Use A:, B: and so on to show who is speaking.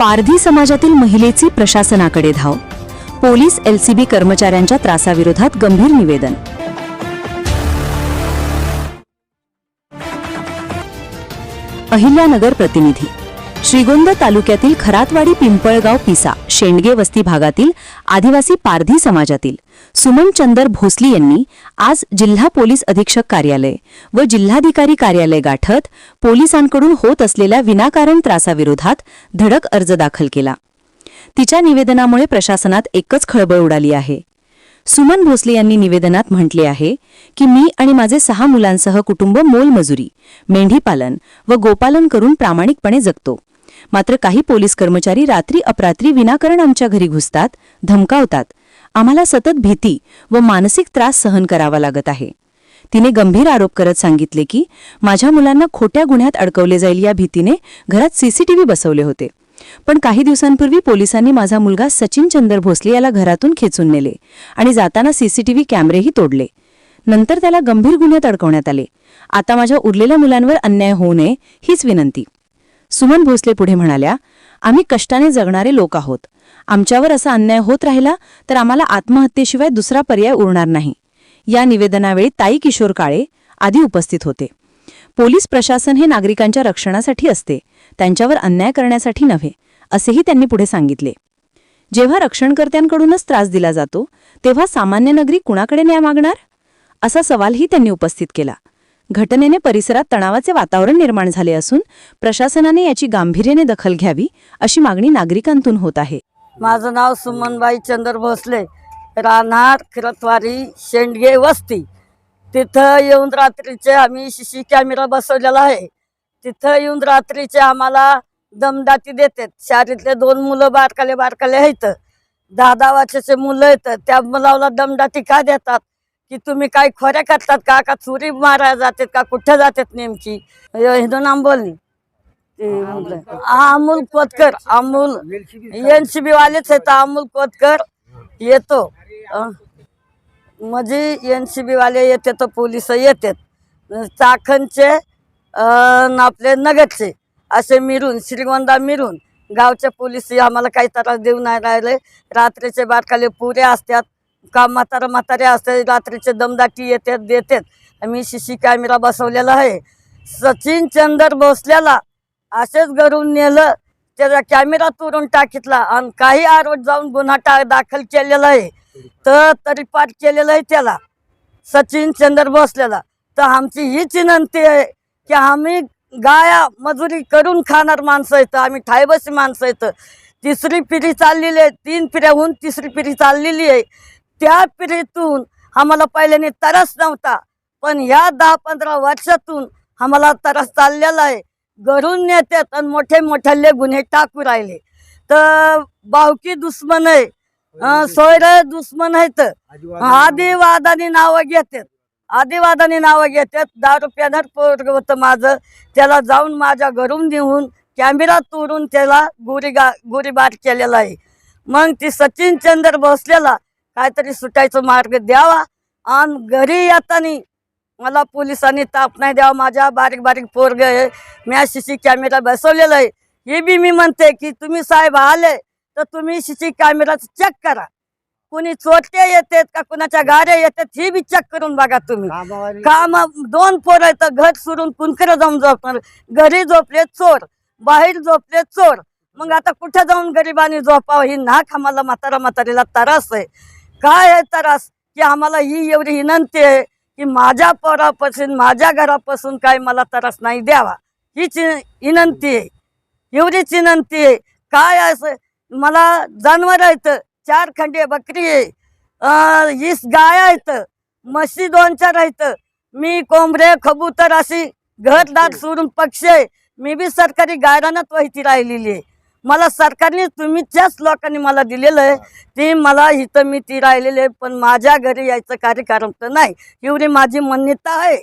A: पारधी समाजातील महिलेची प्रशासनाकडे धाव. पोलीस एलसीबी कर्मचाऱ्यांच्या त्रासाविरोधात गंभीर निवेदन. अहिल्यानगर प्रतिनिधी. श्रीगोंदा तालुक्यातील खरातवाडी पिंपळगाव पिसा. शेंडगे वस्ती भागातील आदिवासी पारधी समाजातील. सुमन चंदर भोसली यांनी आज जिल्हा पोलीस अधीक्षक कार्यालय व जिल्हाधिकारी कार्यालय गाठत पोलिसांकडून होत असलेल्या विनाकारण त्रासाविरोधात धडक अर्ज दाखल केला. तिच्या निवेदनामुळे प्रशासनात एकच खळबळ उडाली आहे. सुमन भोसले यांनी निवेदनात म्हटले आहे की मी आणि माझे सहा मुलांसह कुटुंब मोलमजुरी मेंढीपालन व गोपालन करून प्रामाणिकपणे जगतो. मात्र काही पोलीस कर्मचारी रात्री अपरात्री विनाकारण आमच्या घरी घुसतात धमकावतात. आम्हाला सतत भीती व मानसिक त्रास सहन करावा लागत आहे. तिने गंभीर आरोप करत सांगितले की माझ्या मुलांना खोट्या गुन्ह्यात अडकवले जाईल या भीतीने घरात सीसीटीव्ही बसवले होते. पण काही दिवसांपूर्वी पोलिसांनी माझा मुलगा सचिन चंद्र भोसले याला घरातून खेचून नेले आणि जाताना सीसीटीव्ही कॅमेरेही तोडले. नंतर त्याला गंभीर गुन्ह्यात अडकवण्यात आले. आता माझ्या उरलेल्या मुलांवर अन्याय होऊ नये हीच विनंती. सुमन भोसले पुढे म्हणाल्या आम्ही कष्टाने जगणारे लोक आहोत. आमच्यावर असा अन्याय होत राहिला तर आम्हाला आत्महत्येशिवाय दुसरा पर्याय उरणार नाही. या निवेदनावेळी ताई किशोर काळे आधी उपस्थित होते. पोलीस प्रशासन हे नागरिकांच्या रक्षणासाठी असते. त्यांच्यावर अन्याय करण्यासाठी नव्हे असेही त्यांनी पुढे सांगितले. जेव्हा रक्षणकर्त्यांकडूनच त्रास दिला जातो तेव्हा सामान्य नगरी कुणाकडे न्याय मागणार? असा सवालही त्यांनी उपस्थित केला. घटनेने परिसरात तणावाचे वातावरण निर्माण झाले असून प्रशासनाने याची गांभीर्याने दखल घ्यावी अशी मागणी नागरिकांतून होत आहे.
B: माझं नाव सुमनबाई चंद्र भोसले राहणार खिरतवारी शेंडगे वस्ती. तिथं येऊन रात्रीचे आम्ही शिशी कॅमेरा बसवलेला आहे. तिथं येऊन रात्रीचे आम्हाला दमदाटी देतात. शाळेतले दोन मुलं बारकाले बारकाले आहेत. दहा दहा वर्षाचे मुलं आहेत. त्या मुलाला दमदाटी का देतात? की तुम्ही काय खोऱ्या करतात का? का चुरी मारायला जातात का? कुठं जातात नेमकी? हिंदू नाम बोलली ते मुलं. Amol Kotkar Amol N C B वालेच आहेत अमोल कोतकर येतो. म्हणजे एन सी बी वाले येते तर पोलीस येतात. चाखणचे आपले नगरचे असे मिरून श्रीगोंदा मिरून गावचे पोलीस आम्हाला काही त्रास देऊ नाही राहिले. रात्रीचे बारकाले पुरे असतात. का म्हातारा म्हातारे असते रात्रीचे दमदाटी येतात देतात. आम्ही सी सी कॅमेरा बसवलेला आहे. सचिन चंदर भोसल्याला असेच घरून नेलं त्याचा कॅमेरा तोडून टाकितला आणि काही आरोप जाऊन गुन्हा टा दाखल केलेला आहे. तर तरी पाठ केलेला आहे त्याला. सचिन चंद्र भोसलेला. तर आमची हीच विनंती आहे की आम्ही गाया मजुरी करून खाणार माणसं येतं आम्ही ठायबशी माणसं येतं तिसरी पिढी चाललेली आहे तीन पिढ्याहून तिसरी पिढी चाललेली आहे. त्या पिढीतून आम्हाला पहिल्याने तरस नव्हता पण ह्या दहा पंधरा वर्षातून आम्हाला तरस चाललेला आहे. घरून नेतात आणि मोठे मोठ्याले गुन्हे टाकू राहिले. तर बावकी दुश्मन आहे सोयर दुश्मन आहेत. आदिवादानी नावं घेतात आदिवादानी नावं घेतात दारू रुपयानं पोरग होतं माझं. त्याला जाऊन माझ्या घरून नेऊन कॅमेरा तोडून त्याला गोरीगा गोरीबार केलेला आहे. मग ती सचिन चंद्र भोसलेला काहीतरी सुटायचा मार्ग द्यावा. आणि घरी येताना मला पोलिसांनी ताप नाही द्यावा. माझ्या बारीक बारीक पोरग आहे. मी सी सी कॅमेरा बसवलेला आहे. हे बी मी म्हणते की तुम्ही साहेब आले तर तुम्ही सी सी कॅमेरा चेक करा. कुणी चोरटे येतात का कुणाच्या गाड्या येतात हे बी चेक करून बघा तुम्ही. काम दोन पोर आहेत घर सोडून कुणकडे जाऊन झोपणार? घरी झोपले चोर. बाहेर झोपले चोर. मग आता कुठे जाऊन गरिबांनी झोपावं? ही नाक आम्हाला म्हातारा म्हातारीला त्रास आहे. काय आहे त्रास की आम्हाला ही एवढी विनंती आहे की माझ्या पोरापासून माझ्या घरापासून काय मला त्रास नाही द्यावा. हीच विनंती आहे. एवढीच विनंती आहे. काय असं मला जनावर आहेत चार खंडे बकरी आहे. वीस गाय आहेत म्हशी दोन चार आहेत. मी कोंबडे कबूतर अशी घरदार सोडून पक्षी आहे. मी बी सरकारी गायरानात वहिती राहिलेली आहे. मला सरकारने तुम्ही त्याच लोकांनी मला दिलेलं आहे ती मला इथं मी ती राहिलेली आहे पण माझ्या घरी यायचं कार्यक्रम तर नाही. एवढी माझी मान्यता आहे.